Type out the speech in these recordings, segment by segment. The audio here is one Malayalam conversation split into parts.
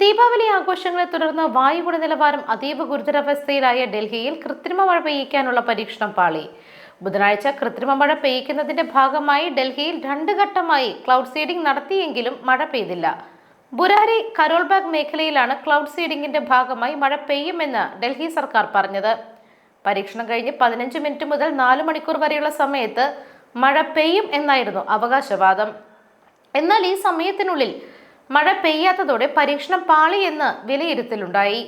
ദീപാവലി ആഘോഷങ്ങളെ തുടർന്ന് വായു ഗുണനിലവാരം അതീവ ഗുരുതരാവസ്ഥയിലായ ഡൽഹിയിൽ കൃത്രിമ മഴ പെയ്യിക്കാനുള്ള പരീക്ഷണം പാളി. ബുധനാഴ്ച കൃത്രിമ മഴ പെയ്യിക്കുന്നതിന്റെ ഭാഗമായി ഡൽഹിയിൽ രണ്ട് ഘട്ടമായി ക്ലൗഡ് സീഡിംഗ് നടത്തിയെങ്കിലും മഴ പെയ്തില്ല. ബുരാരി കരോൾബാഗ് മേഖലയിലാണ് ക്ലൗഡ് സീഡിംഗിന്റെ ഭാഗമായി മഴ പെയ്യുമെന്ന് ഡൽഹി സർക്കാർ പറഞ്ഞത്. പരീക്ഷണം കഴിഞ്ഞ് പതിനഞ്ച് മിനിറ്റ് മുതൽ നാല് മണിക്കൂർ വരെയുള്ള സമയത്ത് മഴ പെയ്യും എന്നായിരുന്നു അവകാശവാദം. എന്നാൽ ഈ സമയത്തിനുള്ളിൽ മഴ പെയ്യാത്തതോടെ പരീക്ഷണം പാളി എന്ന് വിലയിരുത്തലുണ്ടായി.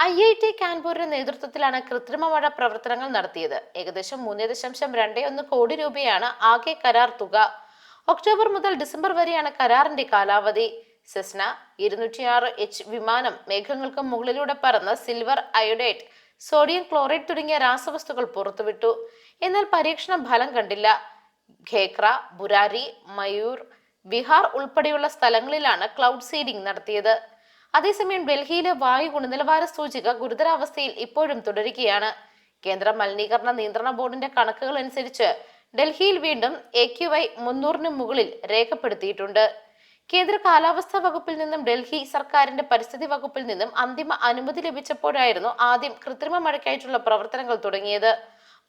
ഐ ഐ ടി കാൻപൂരിന്റെ നേതൃത്വത്തിലാണ് കൃത്രിമ മഴ പ്രവർത്തനങ്ങൾ നടത്തിയത്. ഏകദേശം മൂന്ന് ദശാംശം രണ്ട് ഒന്ന് കോടി രൂപയാണ് ആകെ കരാർ തുക. ഒക്ടോബർ മുതൽ ഡിസംബർ വരെയാണ് കരാറിന്റെ കാലാവധി. സെസ്ന ഇരുന്നൂറ്റിയാറ് എച്ച് വിമാനം മേഘങ്ങൾക്ക് മുകളിലൂടെ പറന്ന് സിൽവർ അയോഡേറ്റ് സോഡിയം ക്ലോറൈഡ് തുടങ്ങിയ രാസവസ്തുക്കൾ പുറത്തുവിട്ടു. എന്നാൽ പരീക്ഷണം ഫലം കണ്ടില്ല. ഖേക്ര ബുരാരി മയൂർ ബീഹാർ ഉൾപ്പെടെയുള്ള സ്ഥലങ്ങളിലാണ് ക്ലൗഡ് സീഡിംഗ് നടത്തിയത്. അതേസമയം ഡൽഹിയിലെ വായു ഗുണനിലവാര സൂചിക ഗുരുതരാവസ്ഥയിൽ ഇപ്പോഴും തുടരുകയാണ്. കേന്ദ്ര മലിനീകരണ നിയന്ത്രണ ബോർഡിന്റെ കണക്കുകൾ അനുസരിച്ച് ഡൽഹിയിൽ വീണ്ടും എ ക്യു ഐ മുന്നൂറിന് മുകളിൽ രേഖപ്പെടുത്തിയിട്ടുണ്ട്. കേന്ദ്ര കാലാവസ്ഥാ വകുപ്പിൽ നിന്നും ഡൽഹി സർക്കാരിന്റെ പരിസ്ഥിതി വകുപ്പിൽ നിന്നും അന്തിമ അനുമതി ലഭിച്ചപ്പോഴായിരുന്നു ആദ്യം കൃത്രിമ മഴയ്ക്കായിട്ടുള്ള പ്രവർത്തനങ്ങൾ തുടങ്ങിയത്.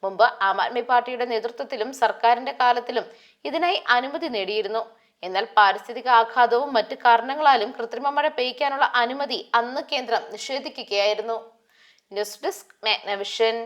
മുമ്പ് ആം ആദ്മി പാർട്ടിയുടെ നേതൃത്വത്തിലും സർക്കാരിന്റെ കാലത്തിലും ഇതിനായി അനുമതി നേടിയിരുന്നു. എന്നാൽ പാരിസ്ഥിതിക ആഘാതവും മറ്റു കാരണങ്ങളാലും കൃത്രിമ മഴ പെയ്യ്ക്കാനുള്ള അനുമതി അന്ന് കേന്ദ്രം നിഷേധിക്കുകയായിരുന്നു. News desk Magnavision.